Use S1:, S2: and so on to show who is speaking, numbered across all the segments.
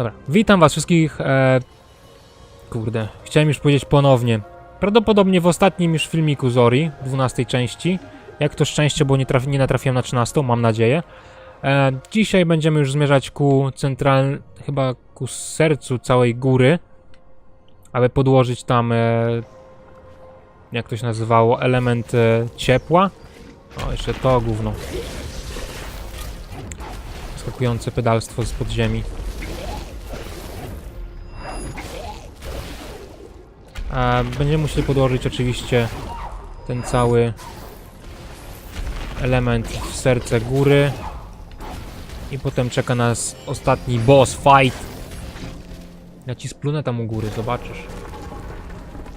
S1: Dobra, witam was wszystkich. E... Kurde, chciałem już powiedzieć ponownie. Prawdopodobnie w ostatnim już filmiku Zori, 12 części. Jak to szczęście, bo nie, traf nie natrafiłem na 13, mam nadzieję. E... Dzisiaj będziemy już zmierzać ku central... chyba ku sercu całej góry. Aby podłożyć tam... E... Jak to się nazywało? Element e... ciepła. O, jeszcze to gówno. Skakujące pedalstwo z podziemi. A będziemy musieli podłożyć oczywiście ten cały element w serce góry. I potem czeka nas ostatni boss fight. Ja ci splunę tam u góry, zobaczysz.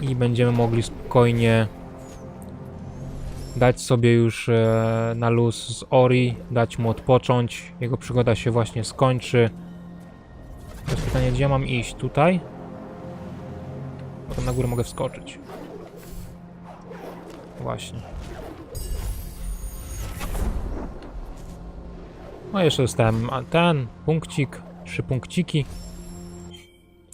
S1: I będziemy mogli spokojnie dać sobie już e, na luz z Ori, dać mu odpocząć. Jego przygoda się właśnie skończy. Teraz pytanie, gdzie mam iść? Tutaj? Potem na górę mogę wskoczyć. Właśnie. No jeszcze dostałem ten punkcik, trzy punkciki.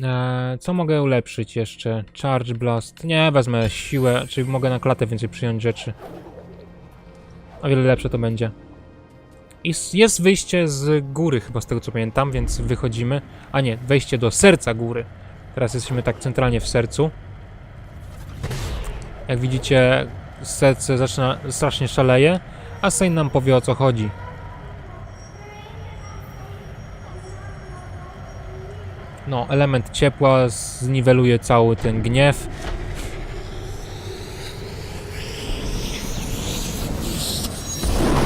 S1: Eee, co mogę ulepszyć jeszcze? Charge Blast. Nie, wezmę siłę, czyli mogę na klatę więcej przyjąć rzeczy. O wiele lepsze to będzie. I jest wyjście z góry, chyba z tego co pamiętam, więc wychodzimy. A nie, wejście do serca góry. Teraz jesteśmy tak centralnie w sercu. Jak widzicie, serce zaczyna strasznie szaleje, a Sejn nam powie o co chodzi. No, element ciepła zniweluje cały ten gniew.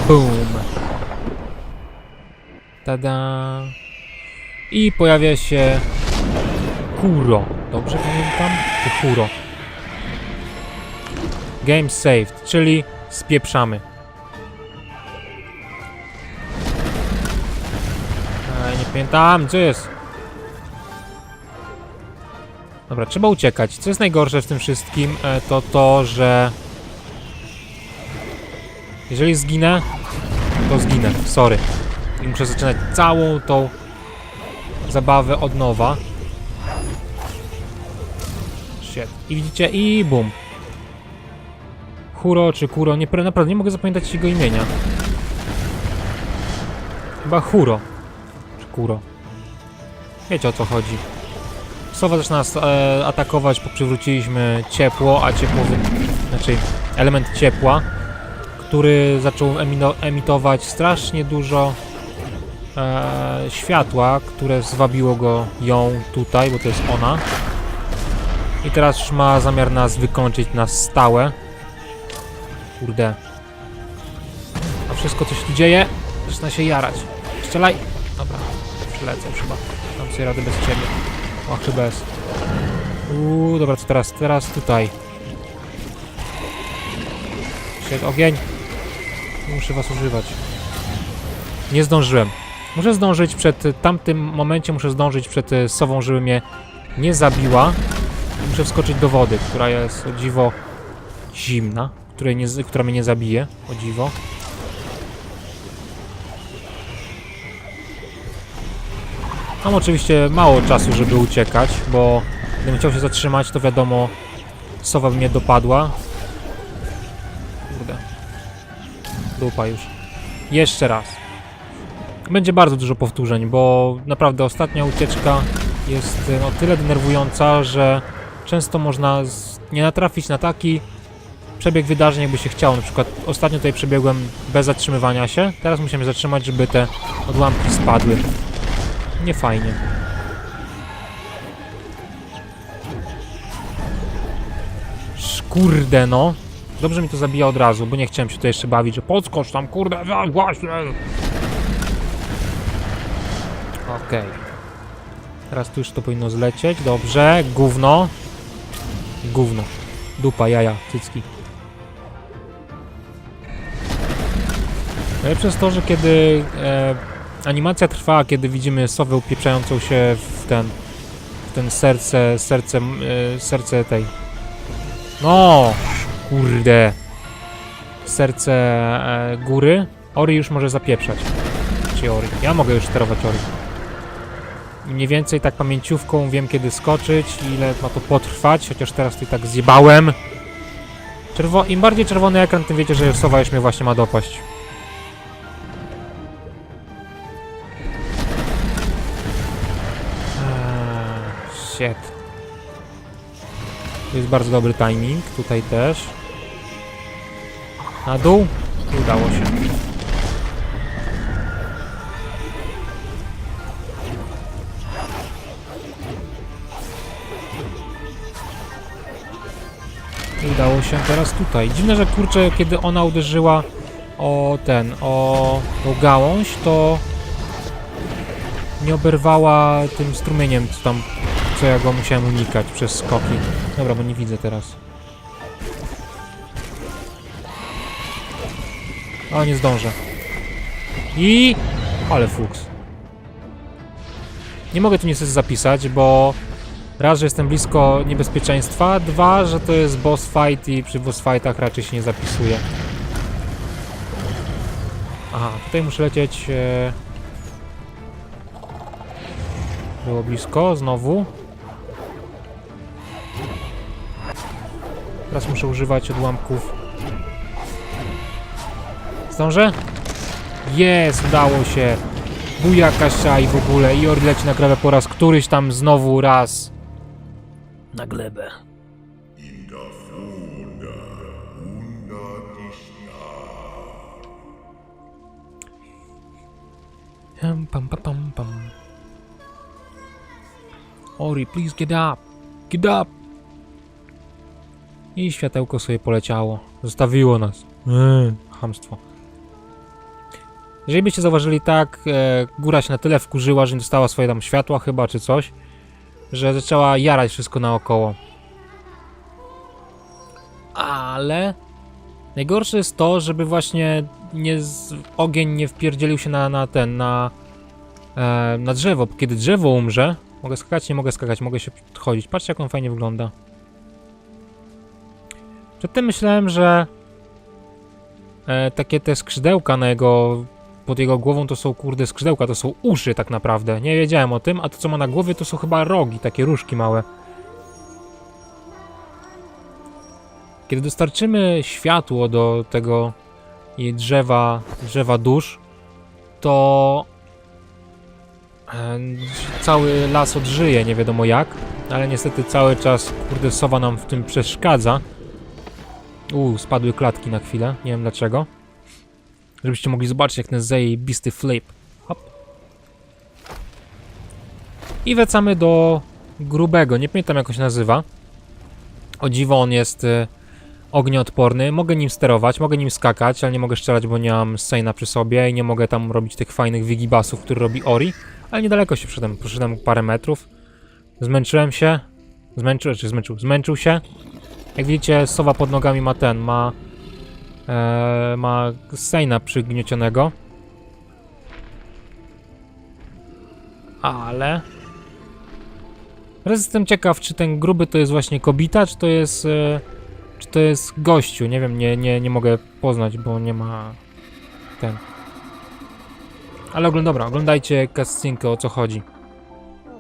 S1: Boom. Tada. I pojawia się Kuro. Dobrze pamiętam? Czy Huro? Game saved, czyli spieprzamy. Ej, nie pamiętam, co jest? Dobra, trzeba uciekać. Co jest najgorsze w tym wszystkim, e, to to, że... Jeżeli zginę, to zginę, sorry. I muszę zaczynać całą tą zabawę od nowa. Shit. I widzicie, i bum. Huro czy Kuro, nie, naprawdę nie mogę zapamiętać jego imienia. Chyba Huro. Czy Kuro. Wiecie o co chodzi. Sowa zaczyna nas e, atakować, bo przywróciliśmy ciepło, a ciepło, znaczy element ciepła, który zaczął emitować strasznie dużo e, światła, które zwabiło go ją tutaj, bo to jest ona. I teraz ma zamiar nas wykończyć na stałe. Kurde. A wszystko co się tu dzieje, zaczyna się jarać. Strzelaj! Dobra, przylecę chyba. Dam sobie radę bez ciebie. O, czy bez. Uuu, dobra, co teraz? Teraz tutaj. Świet, ogień. Muszę was używać. Nie zdążyłem. Muszę zdążyć przed tamtym momencie, muszę zdążyć przed y, sową, żeby mnie nie zabiła. Muszę wskoczyć do wody, która jest o dziwo zimna, której nie, która mnie nie zabije, o dziwo. Mam oczywiście mało czasu, żeby uciekać, bo gdybym chciał się zatrzymać, to wiadomo, sowa by mnie dopadła. Kurde. Dupa już. Jeszcze raz. Będzie bardzo dużo powtórzeń, bo naprawdę ostatnia ucieczka jest o tyle denerwująca, że często można nie natrafić na taki przebieg wydarzeń, jakby się chciało. Na przykład ostatnio tutaj przebiegłem bez zatrzymywania się, teraz musimy zatrzymać, żeby te odłamki spadły. Nie fajnie. Kurde no. Dobrze mi to zabija od razu, bo nie chciałem się tu jeszcze bawić, że podskocz tam, kurde, właśnie. Okej. Teraz tu już to powinno zlecieć, dobrze, gówno. Gówno. Dupa, jaja, cycki. Najlepsze jest to, że kiedy e, animacja trwa, kiedy widzimy sowę upieprzającą się w ten, w ten serce, serce, e, serce tej. No, kurde. Serce e, góry. Ori już może zapieprzać. Czy Ori? Ja mogę już sterować Ori. Mniej więcej tak pamięciówką wiem kiedy skoczyć i ile ma to potrwać, chociaż teraz i tak zjebałem. Czerwo Im bardziej czerwony ekran, tym wiecie, że sowa już mnie właśnie ma dopaść. Eee, shit. To jest bardzo dobry timing, tutaj też. Na dół? Udało się. Udało się teraz tutaj. Dziwne, że kurczę, kiedy ona uderzyła o ten, o tą gałąź, to nie oberwała tym strumieniem, co tam, co ja go musiałem unikać przez skoki. Dobra, bo nie widzę teraz. O, nie zdążę. I... Ale fuks. Nie mogę tu niestety zapisać, bo raz, że jestem blisko niebezpieczeństwa, dwa, że to jest boss fight i przy boss fightach raczej się nie zapisuje. Aha, tutaj muszę lecieć... E... Było blisko, znowu. Teraz muszę używać odłamków. Zdążę? Jest, udało się. Bujaka i w ogóle. I leci na glebę po raz któryś tam znowu raz. Na glebę. Pam, pam, pam, pam. Ori, please get up. Get up. I światełko sobie poleciało. Zostawiło nas. Eee, chamstwo. Jeżeli byście zauważyli tak, e, góra się na tyle wkurzyła, że nie dostała swoje tam światła chyba, czy coś, że zaczęła jarać wszystko naokoło. Ale najgorsze jest to, żeby właśnie nie z, ogień nie wpierdzielił się na, na ten, na, e, na drzewo. Kiedy drzewo umrze, mogę skakać, nie mogę skakać, mogę się chodzić. Patrzcie, jak on fajnie wygląda. Przedtem myślałem, że e, takie te skrzydełka na jego, pod jego głową to są kurde skrzydełka, to są uszy tak naprawdę. Nie wiedziałem o tym, a to co ma na głowie to są chyba rogi, takie różki małe. Kiedy dostarczymy światło do tego drzewa, drzewa dusz, to e, cały las odżyje, nie wiadomo jak, ale niestety cały czas kurde sowa nam w tym przeszkadza. Uuu, spadły klatki na chwilę, nie wiem dlaczego. Żebyście mogli zobaczyć jak ten zajebisty flip. Hop. I wracamy do grubego, nie pamiętam jak on się nazywa. O dziwo on jest y, ognioodporny, mogę nim sterować, mogę nim skakać, ale nie mogę strzelać, bo nie mam Seina przy sobie i nie mogę tam robić tych fajnych wigibasów, które robi Ori. Ale niedaleko się przyszedłem, przyszedłem parę metrów. Zmęczyłem się. Zmęczył, czy zmęczył? Zmęczył się. Jak widzicie, sowa pod nogami ma ten, ma... E, ma Seina przygniecionego. Ale... Teraz jestem ciekaw, czy ten gruby to jest właśnie kobita, czy to jest... E, czy to jest gościu. Nie wiem, nie, nie, nie mogę poznać, bo nie ma... Ten... Ale ogląd dobra, oglądajcie cutscenkę, o co chodzi.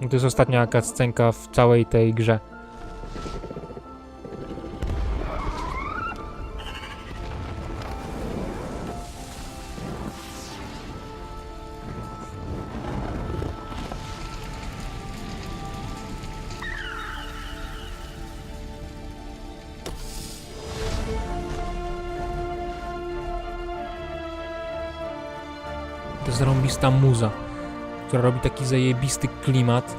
S1: To jest ostatnia cutscenka w całej tej grze. Która robi taki zajebisty klimat.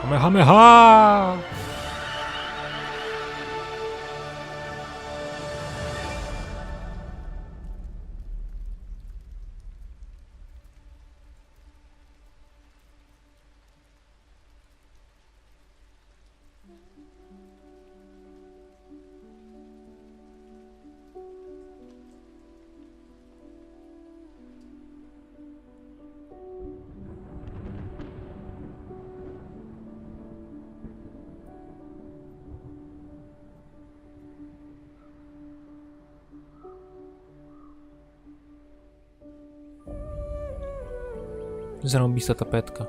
S1: Kamehameha! Zarąbista tapetka.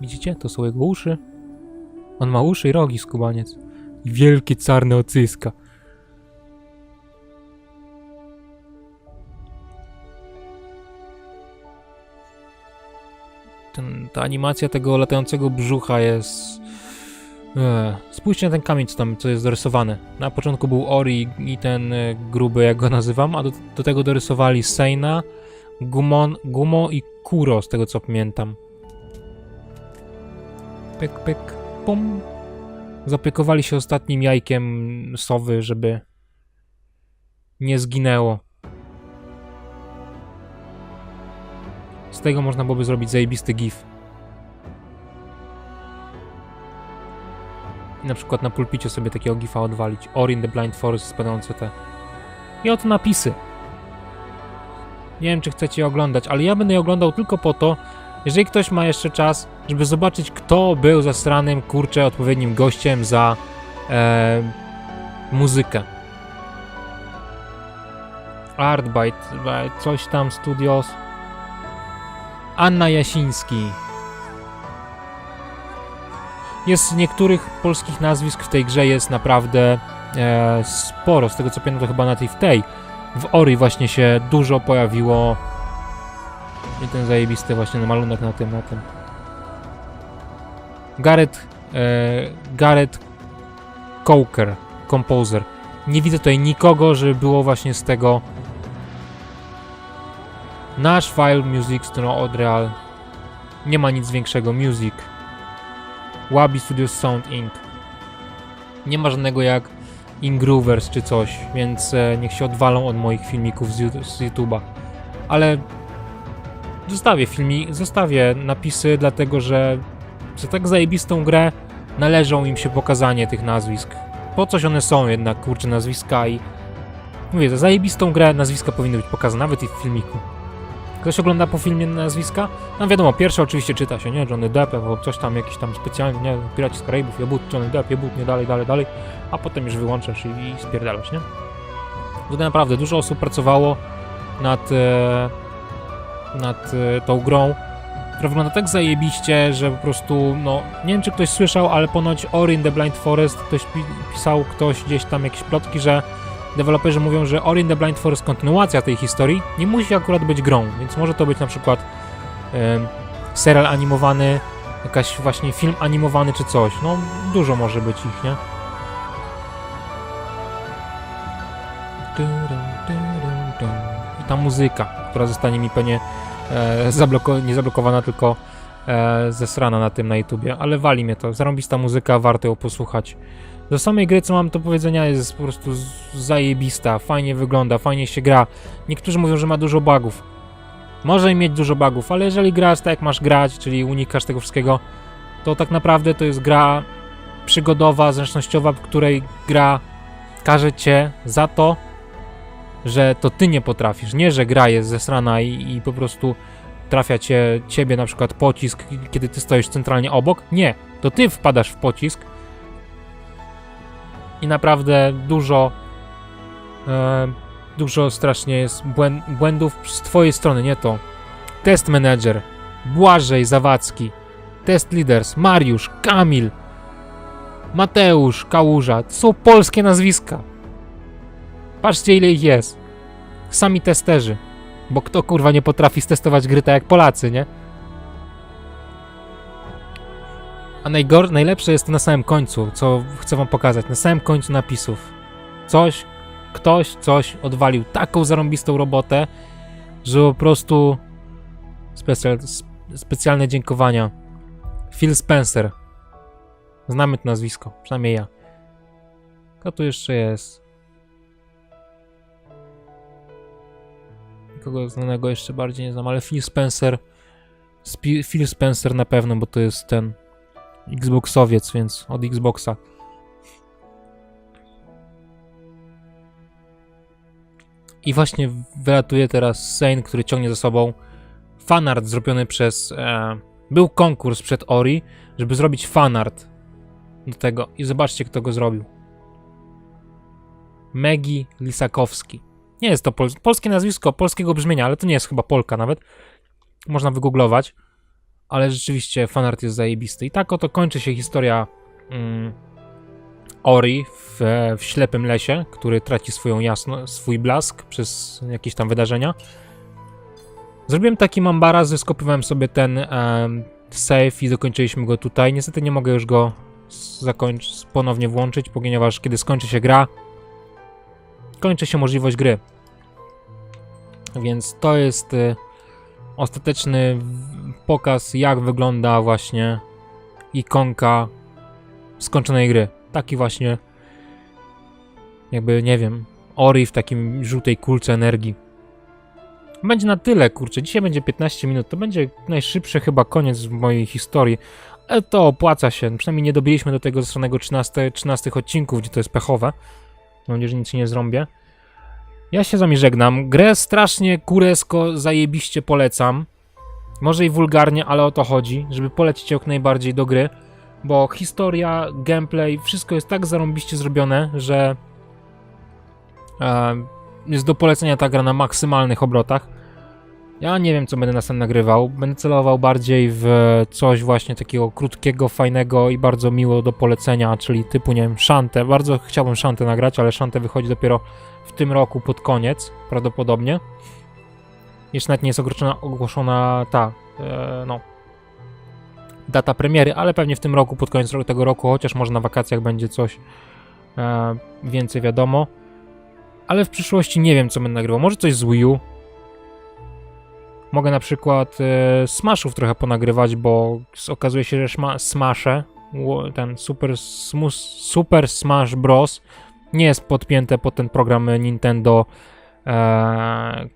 S1: Widzicie? To są jego uszy. On ma uszy i rogi, skubaniec. Wielkie czarne ocyska. Ta animacja tego latającego brzucha jest... Eee, spójrzcie na ten kamień, co tam co jest dorysowane. Na początku był Ori i ten e, gruby, jak go nazywam, a do, do tego dorysowali Seina, Gumon, Gumo i Kuro, z tego co pamiętam. Pyk, pyk, pum. Zaopiekowali się ostatnim jajkiem sowy, żeby nie zginęło. Z tego można byłoby zrobić zajebisty gif. Na przykład na pulpicie sobie takiego gifa odwalić. Ori in the Blind Forest spadające te. I oto napisy. Nie wiem, czy chcecie je oglądać, ale ja będę je oglądał tylko po to, jeżeli ktoś ma jeszcze czas, żeby zobaczyć, kto był zasranym, kurczę, odpowiednim gościem za e, muzykę. Artbyte, e, coś tam, Studios. Anna Jasiński. Jest niektórych polskich nazwisk w tej grze jest naprawdę e, sporo. Z tego co pamiętam, to chyba na tej w tej. W Ori właśnie się dużo pojawiło. I ten zajebisty właśnie malunek na tym, na tym. Gareth, e, Gareth Coker, composer. Nie widzę tutaj nikogo, żeby było właśnie z tego Nasz file music strono od real. Nie ma nic większego. Music. Wabi Studios Sound Inc. Nie ma żadnego jak Ingroovers czy coś, więc e, niech się odwalą od moich filmików z, Yout- z YouTube'a. Ale zostawię filmik, zostawię napisy, dlatego że za tak zajebistą grę należą im się pokazanie tych nazwisk. Po coś one są jednak, kurczę, nazwiska i... Mówię, za zajebistą grę nazwiska powinny być pokazane, nawet i w filmiku. Ktoś ogląda po filmie nazwiska? No wiadomo, pierwsze oczywiście czyta się, nie? Johnny Depp albo coś tam, jakiś tam specjalny, nie? Piraci z Karaibów, Jebut, Johnny Depp, Jebut, nie dalej, dalej, dalej, a potem już wyłączasz i, i spierdalasz, nie? Tutaj naprawdę dużo osób pracowało nad, e, nad e, tą grą, która wygląda tak zajebiście, że po prostu, no, nie wiem czy ktoś słyszał, ale ponoć Ori in the Blind Forest, ktoś pi pisał, ktoś gdzieś tam jakieś plotki, że deweloperzy mówią, że Ori in the Blind Forest kontynuacja tej historii nie musi akurat być grą, więc może to być na przykład serial animowany, jakaś właśnie film animowany czy coś. No, dużo może być ich, nie? I ta muzyka, która zostanie mi pewnie e, zabloko- nie zablokowana, tylko e, zesrana na tym na YouTubie, ale wali mnie to. Zarąbista muzyka, warto ją posłuchać. Do samej gry, co mam do powiedzenia, jest po prostu zajebista, fajnie wygląda, fajnie się gra. Niektórzy mówią, że ma dużo bugów. Może i mieć dużo bugów, ale jeżeli grasz tak jak masz grać, czyli unikasz tego wszystkiego, to tak naprawdę to jest gra przygodowa, zręcznościowa, w której gra każe cię za to, że to ty nie potrafisz. Nie, że gra jest zesrana i, i po prostu trafia cię, ciebie na przykład pocisk, kiedy ty stoisz centralnie obok. Nie, to ty wpadasz w pocisk i naprawdę dużo e, dużo strasznie jest błęd, błędów z twojej strony, nie to. Test manager, Błażej Zawadzki, test leaders, Mariusz, Kamil, Mateusz, Kałuża, to są polskie nazwiska. Patrzcie ile ich jest. Sami testerzy. Bo kto kurwa nie potrafi stestować gry tak jak Polacy, nie? A najgor- najlepsze jest to na samym końcu, co chcę wam pokazać. Na samym końcu napisów. Coś, ktoś coś odwalił taką zarąbistą robotę, że po prostu specjal, sp- specjalne dziękowania. Phil Spencer. Znamy to nazwisko, przynajmniej ja. Kto tu jeszcze jest? Kogo znanego jeszcze bardziej nie znam, ale Phil Spencer. Spi- Phil Spencer na pewno, bo to jest ten Xboxowiec, więc od Xboxa. I właśnie wylatuje teraz Sane, który ciągnie za sobą fanart zrobiony przez... E, był konkurs przed Ori, żeby zrobić fanart do tego. I zobaczcie, kto go zrobił. Megi Lisakowski. Nie jest to pol polskie nazwisko, polskiego brzmienia, ale to nie jest chyba Polka nawet. Można wygooglować. Ale rzeczywiście fanart jest zajebisty. I tak oto kończy się historia mm, Ori w, w ślepym lesie, który traci swoją jasno, swój blask przez jakieś tam wydarzenia. Zrobiłem taki mambara, zeskopywałem sobie ten em, save i dokończyliśmy go tutaj. Niestety nie mogę już go ponownie włączyć, ponieważ kiedy skończy się gra, kończy się możliwość gry. Więc to jest y, ostateczny pokaz, jak wygląda właśnie ikonka skończonej gry. Taki właśnie, jakby, nie wiem, Ori w takim żółtej kulce energii. Będzie na tyle, kurczę. Dzisiaj będzie 15 minut. To będzie najszybszy chyba koniec w mojej historii. Ale to opłaca się. Przynajmniej nie dobiliśmy do tego stranego 13, 13 odcinków, gdzie to jest pechowe. Mam nadzieję, że nic nie zrąbię. Ja się z wami żegnam. Grę strasznie kuresko, zajebiście polecam. Może i wulgarnie, ale o to chodzi, żeby polecić jak najbardziej do gry. Bo historia, gameplay, wszystko jest tak zarąbiście zrobione, że e, jest do polecenia ta gra na maksymalnych obrotach. Ja nie wiem, co będę następnie nagrywał. Będę celował bardziej w coś właśnie takiego krótkiego, fajnego i bardzo miło do polecenia, czyli typu, nie wiem, Shantę. Bardzo chciałbym Shantę nagrać, ale Shantę wychodzi dopiero w tym roku pod koniec, prawdopodobnie. Jeszcze nawet nie jest ogłoszona, ogłoszona ta, e, no, data premiery, ale pewnie w tym roku, pod koniec tego roku, chociaż może na wakacjach będzie coś e, więcej wiadomo. Ale w przyszłości nie wiem, co będę nagrywał. Może coś z Wii U. Mogę na przykład e, Smashów trochę ponagrywać, bo okazuje się, że szma- Smasze, ło- ten Super, Smus, Super Smash Bros. Nie jest podpięte pod ten program Nintendo. E,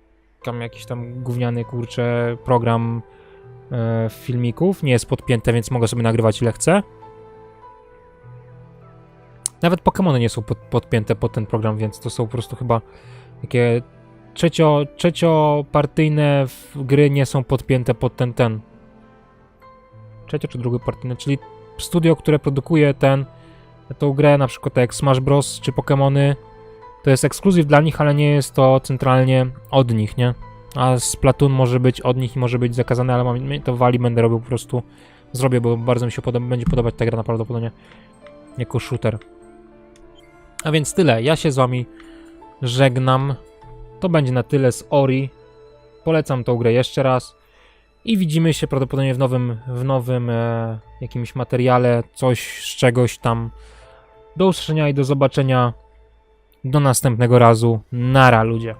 S1: tam jakiś tam gówniany, kurczę, program e, filmików. Nie jest podpięte, więc mogę sobie nagrywać ile chcę. Nawet Pokémony nie są pod, podpięte pod ten program, więc to są po prostu chyba takie trzecio, trzeciopartyjne gry nie są podpięte pod ten ten. Trzecio czy drugopartyjne, czyli studio, które produkuje ten tą grę, na przykład tak jak Smash Bros. czy Pokémony, to jest ekskluzyw dla nich, ale nie jest to centralnie od nich, nie? A Splatoon może być od nich i może być zakazane, ale mam, to wali, będę robił po prostu, zrobię, bo bardzo mi się podoba, będzie podobać ta gra na prawdopodobnie jako shooter. A więc tyle, ja się z wami żegnam. To będzie na tyle z Ori. Polecam tą grę jeszcze raz. I widzimy się prawdopodobnie w nowym, w nowym e, jakimś materiale, coś z czegoś tam. Do usłyszenia i do zobaczenia. Do następnego razu. Nara ludzie.